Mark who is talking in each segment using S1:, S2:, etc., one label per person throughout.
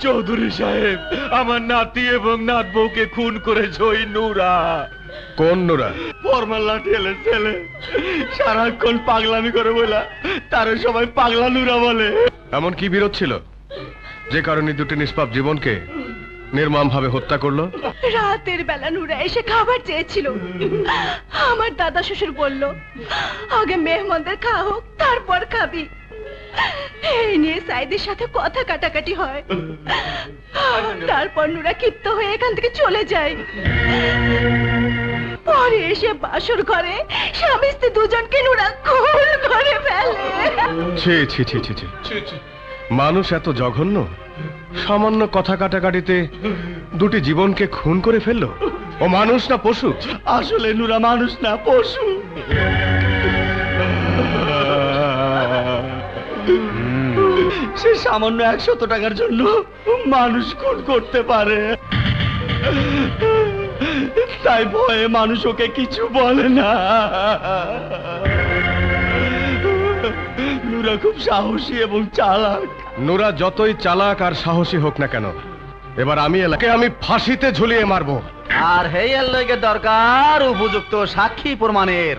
S1: চৌধুরী সাহেব আমার নাতি এবং নাত বউকে খুন করে ওই নুরা। কোন নুরা? ফরমাল লাঠিয়ালের ছেলে। সারাক্ষণ পাগলামি করে বলা তার সবাই পাগলা নুরা বলে। এমন কি বিরোধ ছিল? যে কারণে দুটি নিষ্পাপ জীবনকে নির্মম ভাবে হত্যা করল।
S2: রাতের বেলা নুরা এসে খাবার চেয়েছিল। আমার দাদা শ্বশুর বলল আগে মেহমানদের হোক তারপর খাবি। এই নিয়ে সাইদের সাথে কথা কাটাকাটি হয়। তারপর নুরা ক্ষিপ্ত হয়ে এখান থেকে চলে যায়। পরে এসে বাসর ঘরে স্বামী স্ত্রী দুজনকে নুরা খুন করে ফেলে।
S1: ছি ছি ছি। ছি ছি। মানুষ এত জঘন্য? সামান্য কথা কাটাকাটিতে দুটি জীবনকে খুন করে ফেলল? ও মানুষ না পশু? আসলে নুরা মানুষ না পশু। সে সামান্য একশত টাকার জন্য মানুষ খুন করতে পারে। তাই ভয়ে মানুষ ওকে কিছু বলে না। নুরা খুব সাহসী এবং চালাক। নুরা যতই চালাক আর সাহসী হোক না কেন এবার আমি এলাকে আমি ফাঁসিতে ঝুলিয়ে মারবো।
S3: আর হেয়ার লইগে দরকার উপযুক্ত সাক্ষী প্রমাণের।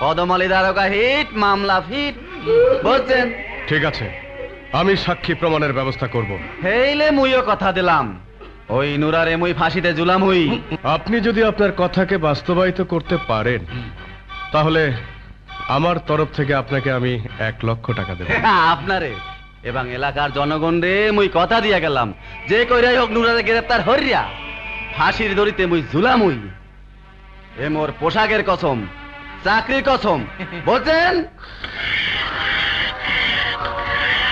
S3: পদমালি দ্বারকা হিট মামলা ফিট বলছেন
S1: ঠিক আছে আমি সাক্ষী প্রমাণের ব্যবস্থা করব।
S3: হেইলে মুইও কথা দিলাম। ওই নুরারে মুই ফাঁসিতে জুলাম হই
S1: আপনি যদি আপনার কথাকে বাস্তবায়িত করতে পারেন তাহলে আমার তরফ থেকে আপনাকে আমি এক লক্ষ টাকা দেব।
S3: আপনারে। এবং এলাকার জনগণ রে মুই কথা দিয়া গেলাম। যে কইরাই হোক নুরারে গ্রেপ্তার হরিয়া ফাঁসির দড়িতে মুই ঝুলাম হই এ মোর পোশাকের কসম চাকরির কসম বলছেন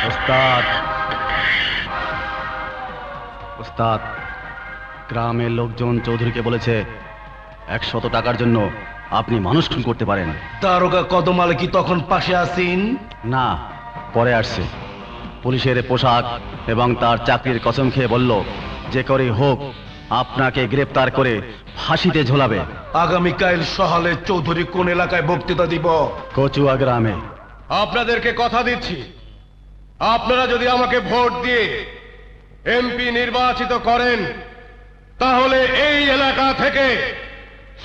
S3: ওস্তাদ। ওস্তাদ গ্রামের লোকজন চৌধুরীকে বলেছে একশত টাকার জন্য আপনি মানুষ খুন করতে পারেন।
S4: দারোগা কদমালে কি তখন পাশে আসেন
S3: না পরে আসছে। পুলিশের পোশাক এবং তার চাকরির কসম খেয়ে বলল যে করে হোক আপনাকে গ্রেপ্তার করে ফাঁসিতে ঝোলাবে।
S4: আগামীকাল সহালে চৌধুরী কোন এলাকায় বক্তৃতা দিব?
S3: কচুয়া গ্রামে।
S1: আপনাদেরকে কথা দিচ্ছি। আপনারা যদি আমাকে ভোট দিয়ে এমপি নির্বাচিত করেন তাহলে এই এলাকা থেকে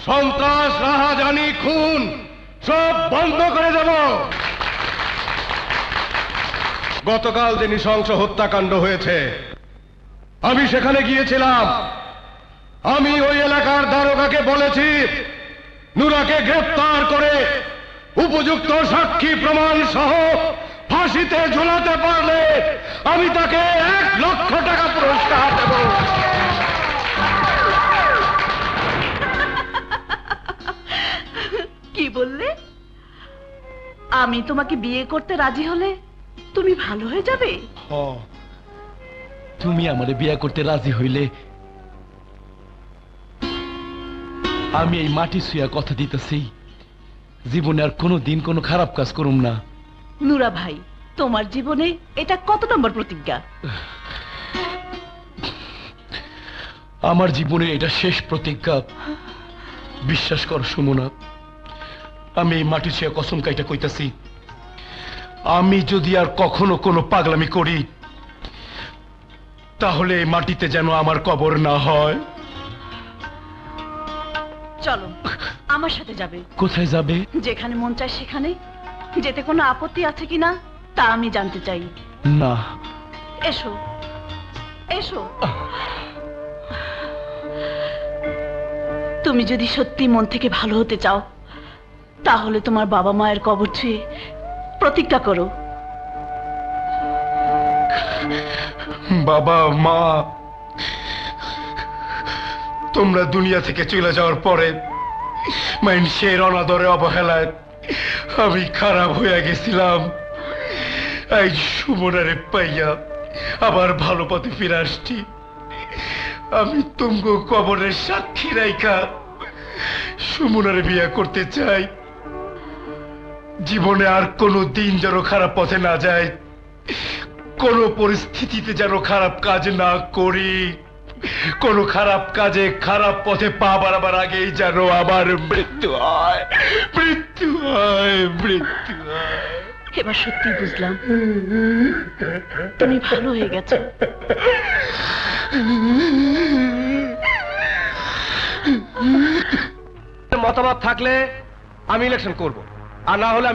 S1: সন্ত্রাস, রাহাজানি, খুন, সব বন্ধ করে দেব। গতকাল যে নৃশংস হত্যাকাণ্ড হয়েছে, আমি সেখানে গিয়েছিলাম। আমি ওই এলাকার দারোগাকে বলেছি, নুরাকে গ্রেপ্তার করে উপযুক্ত সাক্ষী প্রমাণ সহ ফাঁসিতে ঝুলাতে পারলে আমি তাকে এক লক্ষ
S2: আমি তোমাকে বিয়ে করতে রাজি হলে তুমি ভালো হয়ে যাবে?
S4: তুমি আমারে বিয়ে করতে রাজি হইলে আমি এই মাটি শুয়া কথা দিতেছি। জীবনে আর কোনো দিন কোনো খারাপ কাজ করুম না।
S2: নুরা ভাই তোমার জীবনে এটা কত নম্বর প্রতিজ্ঞা?
S4: আমার জীবনে এটা শেষ প্রতিজ্ঞা। বিশ্বাস কর সুমনা আমি এই মাটি ছুঁয়া কসম কাইটা কইতাছি আমি যদি আর কখনো কোনো পাগলামি করি তাহলে এই মাটিতে যেন আমার কবর না হয়।
S2: চলো আমার সাথে যাবে।
S4: কোথায় যাবে?
S2: যেখানে মন চায় সেখানে। যেতে কোনো আপত্তি আছে কিনা তা আমি জানতে চাই।
S4: না।
S2: এসো এসো। তুমি যদি সত্যি মন থেকে ভালো হতে চাও তাহলে তোমার বাবা মায়ের কবর ছুঁয়ে প্রতিজ্ঞা করো।
S4: বাবা মা, তোমরা দুনিয়া থেকে চলে যাওয়ার পরে মানুষের অনাদরে অবহেলায় আমি খারাপ হয়ে গেছিলাম। এই সুমনারে পাইয়া আবার ভালো পথে ফিরে আসছি। আমি তুমগো কবরের সাক্ষী রাইখা সুমনারে বিয়ে করতে চাই। জীবনে আর কোনো দিন যেন খারাপ পথে না যায় কোনো পরিস্থিতিতে যেন খারাপ কাজ না করি কোন খারাপ কাজে খারাপ পথে পা বাড়াবার আগেই যেন আমার মৃত্যু হয় মৃত্যু হয় মৃত্যু হয়।
S2: এবার সত্যি বুঝলাম। তুমি ভালো হয়ে গেছো।
S1: মতামত থাকলে আমি ইলেকশন করব আর না হলে আমি